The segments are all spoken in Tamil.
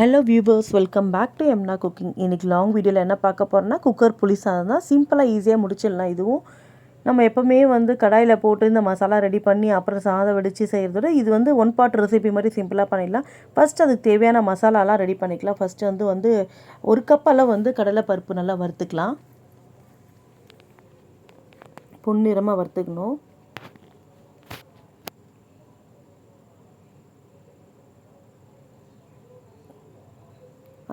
Hello viewers welcome back to எம்னா cooking இன்றைக்கி லாங் வீடியோவில் என்ன பார்க்க போகிறோன்னா குக்கர் புளி சாதம் தான் சிம்பிளாக ஈஸியாக முடிச்சிடலாம் இதுவும். நம்ம எப்போவுமே வந்து கடாயில் போட்டு இந்த மசாலா ரெடி பண்ணி அப்புறம் சாதம் வெடித்து செய்கிறதோட இது வந்து ஒன் பார்ட் ரெசிபி மாதிரி சிம்பிளாக பண்ணிடலாம். ஃபஸ்ட் அதுக்கு தேவையான மசாலாலாம் ரெடி பண்ணிக்கலாம். ஃபஸ்ட்டு வந்து வந்து ஒரு கப்பெல்லாம் வந்து கடலை பருப்பு நல்லா வறுத்துக்கலாம். பொன்னிறமாக வறுத்துக்கணும்.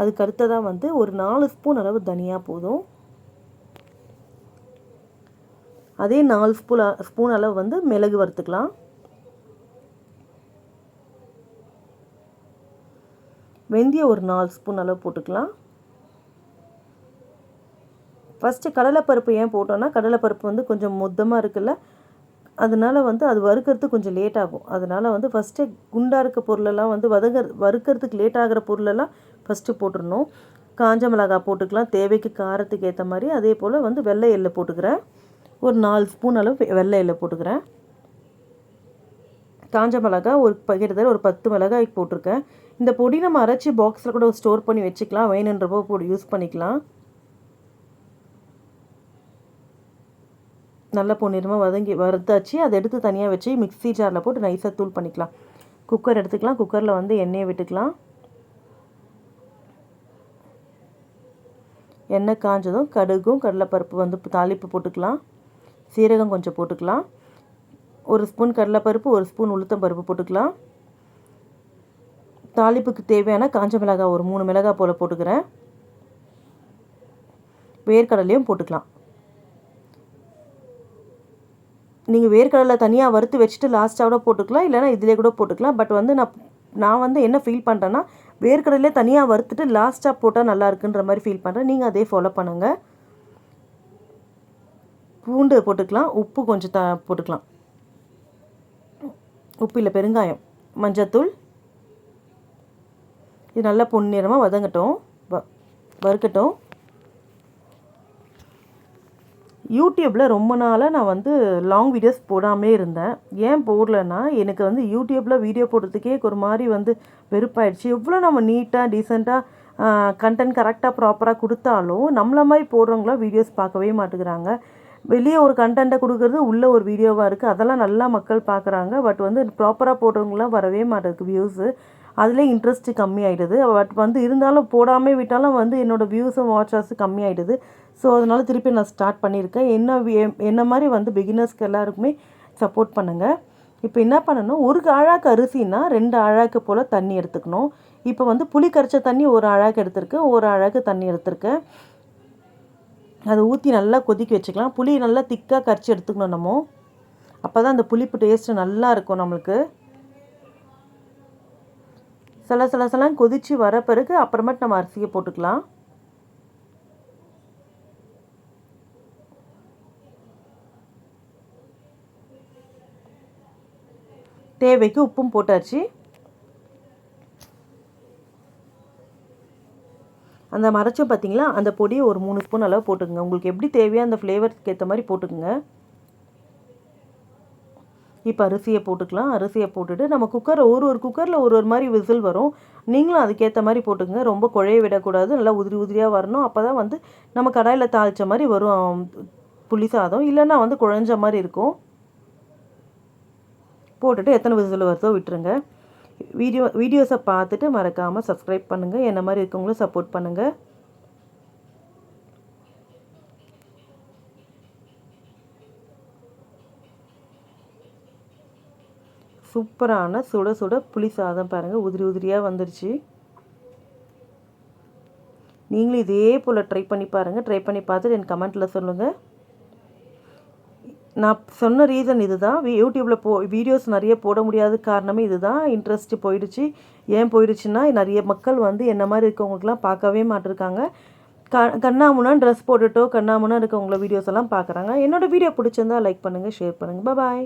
அதுக்கு அடுத்ததாக வந்து ஒரு நாலு ஸ்பூன் அளவு தனியாக போதும். அதே நாலு ஸ்பூன் ஸ்பூன் அளவு வந்து மிளகு வறுத்துக்கலாம். வெந்தயம் ஒரு நாலு ஸ்பூன் அளவு போட்டுக்கலாம். ஃபஸ்ட்டு கடலைப்பருப்பு ஏன் போட்டோன்னா கடலைப்பருப்பு வந்து கொஞ்சம் மொத்தமாக இருக்குல்ல அதனால் வந்து அது வறுக்கிறதுக்கு கொஞ்சம் லேட் ஆகும். அதனால் வந்து ஃபஸ்ட்டு குண்டாக இருக்க பொருளெல்லாம் வந்து வதங்க வறுக்கிறதுக்கு லேட் ஆகிற பொருளெல்லாம் ஃபஸ்ட்டு போட்டுடணும் காஞ்ச மிளகாய் போட்டுக்கலாம். தேவைக்கு காரத்துக்கு ஏற்ற மாதிரி அதே போல் வந்து வெள்ளை எள்ளு போட்டுக்கிறேன். ஒரு நாலு ஸ்பூன் அளவு வெள்ளை எள்ளு போட்டுக்கிறேன். காஞ்ச மிளகாய் ஒரு கிட்டத்தட்ட ஒரு பத்து மிளகாய் போட்டிருக்கேன். இந்த பொடி நம்ம அரைச்சி பாக்ஸில் கூட ஸ்டோர் பண்ணி வச்சுக்கலாம். வேணுன்றப்போ போட்டு யூஸ் பண்ணிக்கலாம். நல்ல பொன்னிறமாக வதங்கி வறுத்தாச்சு. அதை எடுத்து தனியாக வச்சு மிக்ஸி ஜாரில் போட்டு நைஸாக தூள் பண்ணிக்கலாம். குக்கர் எடுத்துக்கலாம். குக்கரில் வந்து எண்ணெயை விட்டுக்கலாம். எண்ணெய் காஞ்சதும் கடுகும் கடலைப்பருப்பு வந்து தாளிப்பு போட்டுக்கலாம். சீரகம் கொஞ்சம் போட்டுக்கலாம். ஒரு ஸ்பூன் கடலைப்பருப்பு ஒரு ஸ்பூன் உளுத்தம் பருப்பு போட்டுக்கலாம். தாளிப்புக்கு தேவையான காஞ்ச மிளகாய் ஒரு மூணு மிளகாய் போல் போட்டுக்கிறேன். வேர்க்கடலையும் போட்டுக்கலாம். நீங்கள் வேர்க்கடலை தனியாக வறுத்து வச்சுட்டு லாஸ்ட்டாக கூட போட்டுக்கலாம் இல்லைனா இதிலே கூட போட்டுக்கலாம். பட் வந்து நான் நான் வந்து என்ன ஃபீல் பண்ணுறேன்னா வேர்க்கடலையே தனியாக வறுத்துட்டு லாஸ்ட்டாக போட்டால் நல்லா இருக்குன்ற மாதிரி ஃபீல் பண்ணுறேன் நீங்கள் அதே ஃபாலோ பண்ணுங்கள் பூண்டு போட்டுக்கலாம். உப்பு கொஞ்சம் த போட்டுக்கலாம். உப்பு இல்லை பெருங்காயம். மஞ்சத்தூள். இது நல்லா பொன்னிறமாக வதங்கட்டும். வ வறுக்கட்டும். யூடியூப்பில் ரொம்ப நாளாக நான் வந்து லாங் வீடியோஸ் போடாமே இருந்தேன். ஏன் போடலன்னா எனக்கு வந்து யூடியூப்பில் வீடியோ போடுறதுக்கே ஒரு மாதிரி வந்து வெறுப்பாயிடுச்சு. எவ்வளோ நம்ம நீட்டாக டீசெண்டாக கண்டென்ட் கரெக்டாக ப்ராப்பராக கொடுத்தாலும் நம்மள மாதிரி போடுறவங்களாம் வீடியோஸ் பார்க்கவே மாட்டேங்கிறாங்க. வெளியே ஒரு கண்டென்ட்டை கொடுக்குறது உள்ளே ஒரு வீடியோவாக இருக்குது அதெல்லாம் நல்லா மக்கள் பார்க்குறாங்க. பட் வந்து ப்ராப்பராக போடுறவங்களாம் வரவே மாட்டேங்குது வியூஸு அதில் இன்ட்ரெஸ்ட்டு கம்மியாயிடுது. பட் வந்து இருந்தாலும் போடாமல் விட்டாலும் வந்து என்னோடய வியூஸும் வாட்சர்ஸும் கம்மியாயிடுது. ஸோ அதனால் திருப்பி நான் ஸ்டார்ட் பண்ணியிருக்கேன். என்ன என்ன மாதிரி வந்து பிகினர்ஸ்க்கு எல்லாருக்குமே சப்போர்ட் பண்ணுங்கள் இப்போ என்ன பண்ணணும்? ஒரு அழாக்கு அரிசினா ரெண்டு அழாக்கு போல் தண்ணி எடுத்துக்கணும். இப்போ வந்து புளி கரைச்ச தண்ணி ஒரு அழாக்கு எடுத்திருக்கேன். ஒரு அழகு தண்ணி எடுத்திருக்கேன். அதை ஊற்றி நல்லா கொதிக்க வச்சுக்கலாம். புளி நல்லா திக்காக கரைச்சி எடுத்துக்கணும் நம்ம. அப்போ தான் அந்த புளிப்பு டேஸ்ட்டு நல்லா இருக்கும் நம்மளுக்கு. சில சில சிலம் கொதித்து வர பிறகு அப்புறமேட்டு நம்ம அரிசியை போட்டுக்கலாம். தேவைக்கு உப்பும் போட்டாச்சு. அந்த மறைச்சும் பார்த்தீங்களா அந்த பொடியை ஒரு மூணு ஸ்பூன் அளவு போட்டுக்கோங்க. உங்களுக்கு எப்படி தேவையோ அந்த ஃப்ளேவர்ஸ்க்கு ஏற்ற மாதிரி போட்டுக்கோங்க. இப்போ அரிசியை போட்டுக்கலாம். அரிசியை போட்டுட்டு நம்ம குக்கரை ஒரு ஒரு குக்கரில் ஒரு ஒரு மாதிரி விசில் வரும். நீங்களும் அதுக்கேற்ற மாதிரி போட்டுக்கோங்க. ரொம்ப குழைய விடக்கூடாது. நல்லா உதிரி உதிரியாக வரணும். அப்போ தான் வந்து நம்ம கடாயில் தாளித்த மாதிரி வரும் புளி சாதம். இல்லைன்னா வந்து குழஞ்ச மாதிரி இருக்கும். போட்டுட்டு எத்தனை விசில் வருதோ விட்டுருங்க. வீடியோ வீடியோஸை பார்த்துட்டு மறக்காமல் சப்ஸ்கிரைப் பண்ணுங்கள் என்ன மாதிரி இருக்கவங்களும் சப்போர்ட் பண்ணுங்கள் சூப்பரான சுட சுட புளி சாதம் பாருங்கள் உதிரி உதிரியாக வந்துருச்சு. நீங்களும் இதே போல் ட்ரை பண்ணி பாருங்கள் ட்ரை பண்ணி பார்த்துட்டு என் கமெண்ட்டில் சொல்லுங்கள் நான் சொன்ன ரீசன் இது தான் யூடியூப்பில் போ வீடியோஸ் நிறைய போட முடியாத காரணமே இது தான் இன்ட்ரெஸ்ட்டு போயிடுச்சு. ஏன் போயிடுச்சுன்னா நிறைய மக்கள் வந்து என்ன மாதிரி இருக்கவங்களுக்குலாம் பார்க்கவே மாட்டிருக்காங்க. க கண்ணாமுன்னா ட்ரெஸ் போட்டுட்டோ கண்ணாமுன்னா இருக்கவங்கள வீடியோஸ் எல்லாம் பார்க்குறாங்க. என்னோடய வீடியோ பிடிச்சிருந்தா லைக் பண்ணுங்கள் ஷேர் பண்ணுங்கள் பாய்